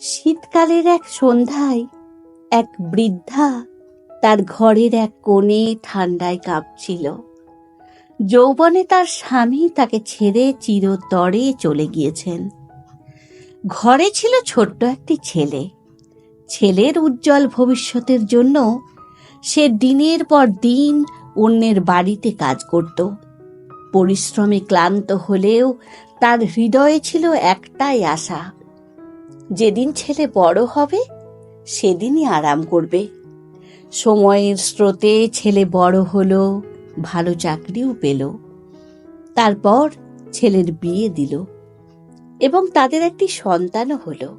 শীতকালের এক সন্ধ্যায় এক বৃদ্ধা তার ঘরের এক কোণে ঠান্ডায় কাঁপছিল। যৌবনে তার স্বামী তাকে ছেড়ে চিরতরে চলে গিয়েছেন। ঘরে ছিল ছোট্ট একটি ছেলে। ছেলের উজ্জ্বল ভবিষ্যতের জন্য সে দিনের পর দিন অন্যের বাড়িতে কাজ করত। পরিশ্রমে ক্লান্ত হলেও তার হৃদয়ে ছিল একটাই আশা যেদিন ছেলে বড় হবে, সেদিনই আরাম করবে। সময়ের স্রোতে ছেলে বড় হলো, ভালো চাকরিও পেল। তারপর ছেলের বিয়ে দিল এবং তাদের একটি সন্তানও হলো।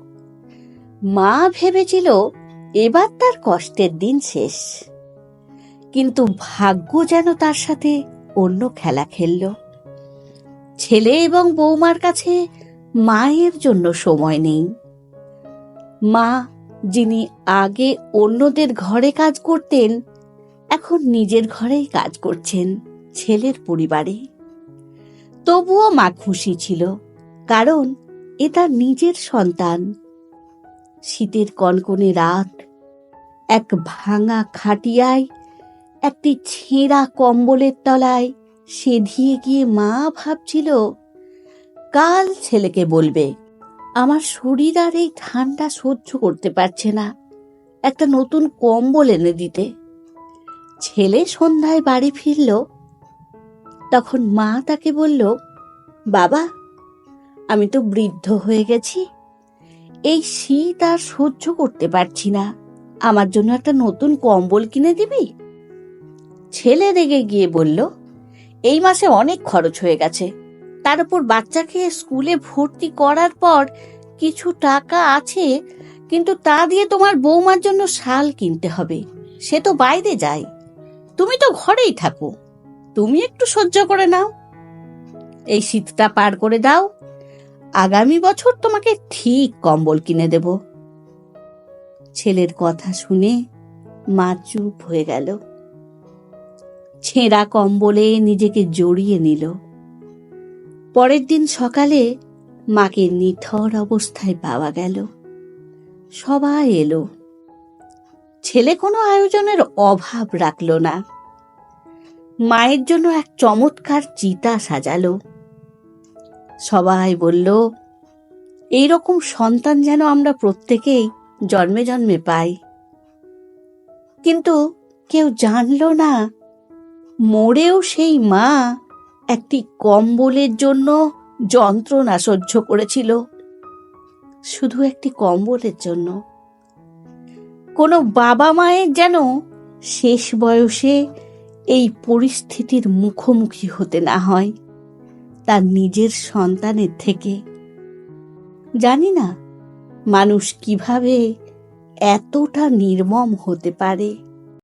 মা ভেবেছিল, এবার তার কষ্টের দিন শেষ। কিন্তু ভাগ্য যেন তার সাথে অন্য খেলা খেলল। ছেলে এবং বৌমার কাছে মায়ের জন্য সময় নেই। মা, যিনি আগে অন্যদের ঘরে কাজ করতেন, এখন নিজের ঘরেই কাজ করছেন ছেলের পরিবারে। তবুও মা খুশি ছিল, কারণ এ তার নিজের সন্তান। শীতের কনকনে রাত, এক ভাঙা খাটিয়ায়, একটি ছেঁড়া কম্বলের তলায় সেধিয়ে গিয়ে মা ভাবছিল, কাল ছেলেকে বলবে। আমার শরীর আর এই ঠান্ডা সহ্য করতে পারছে না। একটা নতুন কম্বল এনে দিতে। ছেলে সন্ধ্যায় বাড়ি ফিরল। তখন মা তাকে বলল, বাবা, আমি তো বৃদ্ধ হয়ে গেছি। এই শীত আর সহ্য করতে পারছি না। আমার জন্য একটা নতুন কম্বল কিনে দিবি? ছেলে রেগে গিয়ে বলল, এই মাসে অনেক খরচ হয়ে গেছে। তার উপর বাচ্চাকে স্কুলে ভর্তি করার পর কিছু টাকা আছে, কিন্তু তা দিয়ে তোমার বৌমার জন্য শাল কিনতে হবে। সে তো বাইরে যায়। তুমি তো ঘরেই থাকো। তুমি একটু সহ্য করে নাও। এই শীতটা পার করে দাও। আগামী বছর তোমাকে ঠিক কম্বল কিনে দেব। ছেলের কথা শুনে মা চুপ হয়ে গেল। ছেঁড়া কম্বলে নিজেকে জড়িয়ে নিল। পরের দিন সকালে মাকে নিথর অবস্থায় পাওয়া গেল। সবাই এলো। ছেলে কোনো আয়োজনের অভাব রাখল না। মায়ের জন্য এক চমৎকার চিতা সাজালো। সবাই বলল, এইরকম সন্তান যেন আমরা প্রত্যেকেই জন্মে জন্মে পাই। কিন্তু কেউ জানল না, মরেও সেই মা একটি কম্বলের জন্য যন্ত্রণা সহ্য করেছিল। শুধু একটি কম্বলের জন্য। কোনো বাবা মায়ের যেন শেষ বয়সে এই পরিস্থিতির মুখোমুখি হতে না হয় তার নিজের সন্তানের থেকে। জানি না মানুষ কীভাবে এতটা নির্মম হতে পারে।